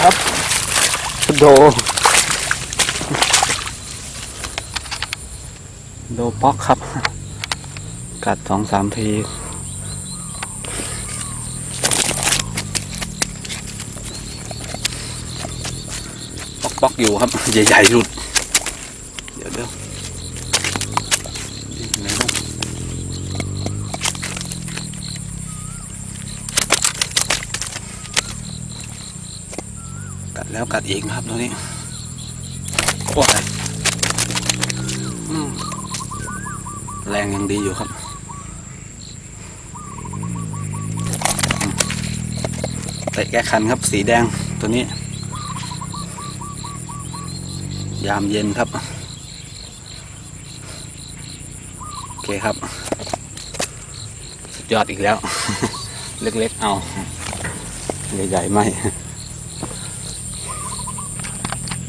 โด โดป๊อกครับ กัดสองสามทีป๊อกป๊อกอยู่ครับ ใหญ่ๆหลุด เดี๋ยวเดี๋ยวไหนบ้างกัด แล้วกัดอีกนะครับตัวนี้โอ้ยแรงยังดีอยู่ครับเตะแก้คันครับสีแดงตัวนี้ ยามเย็นครับ โอเคครับ สุดยอดอีกแล้ว เล็กๆเอา ใหญ่ๆไม่